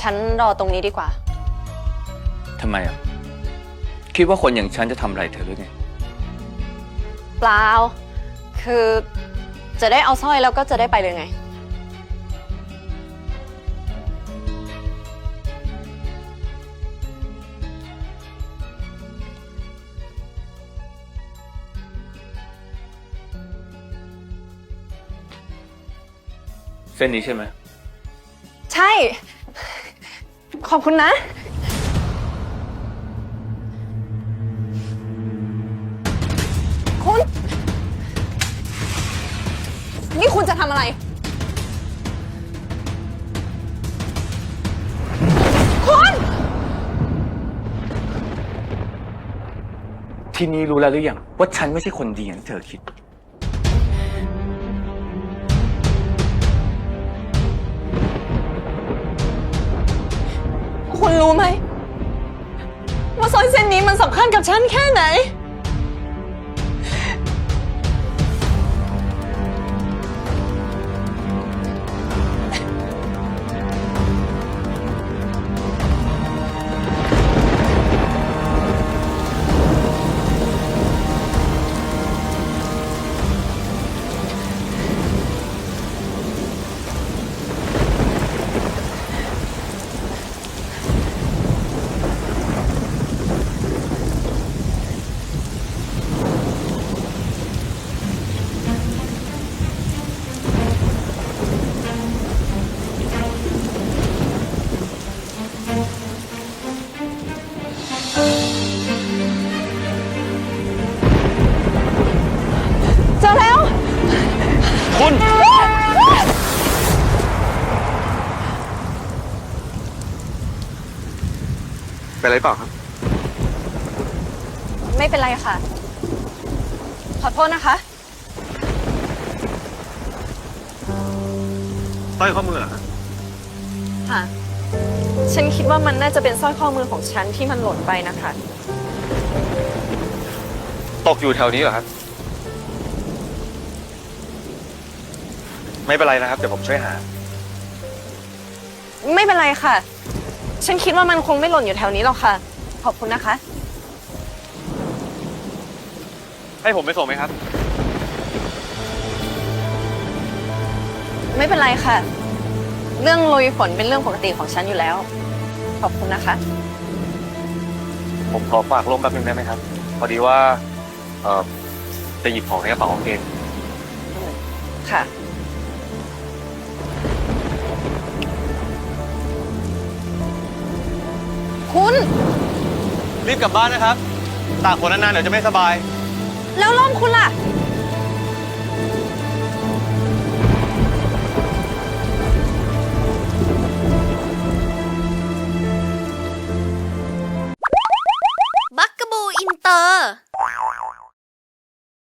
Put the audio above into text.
ฉันรอตรงนี้ดีกว่า ทำไมอะ คิดว่าคนอย่างฉันจะทำอะไรเธอหรือไง เปล่า คือจะได้เอาสร้อยแล้วก็จะได้ไปเลยไง เส้นนี้ใช่ไหม ใช่ ขอบคุณนะ คุณ นี่คุณจะทำอะไร คุณ ทีนี้รู้แล้วหรือยังว่าฉันไม่ใช่คนดีอย่างที่เธอคิด รู้ไหมว่าสร้อยเส้นนี้มันสำคัญกับฉันแค่ไหน เป็นไรเปล่าครับ ไม่เป็นไรค่ะ ขอโทษนะคะต้อยข้อมือเหรอครับค่ะ ฉันคิดว่ามันน่าจะเป็นสร้อยข้อมือของฉันที่มันหล่นไปนะคะ ตกอยู่แถวนี้เหรอครับ ไม่เป็นไรนะครับ เดี๋ยวผมช่วยหา ไม่เป็นไรค่ะ ฉันคิดว่ามันคงไม่หล่นอยู่แถวนี้หรอกค่ะ ขอบคุณนะคะ ให้ผมไปส่งไหมครับ ไม่เป็นไรค่ะ เรื่องลุยฝนเป็นเรื่องปกติของฉันอยู่แล้ว ขอบคุณนะคะ ผมขอฝากร่มแป๊บนึงได้ไหมครับ พอดีว่า เอ่อจะหยิบของในกระเป๋ากางเกงค่ะ คุณ รีบกลับบ้านนะครับ ตากฝนนานๆเดี๋ยวจะไม่สบาย แล้วร่มคุณล่ะ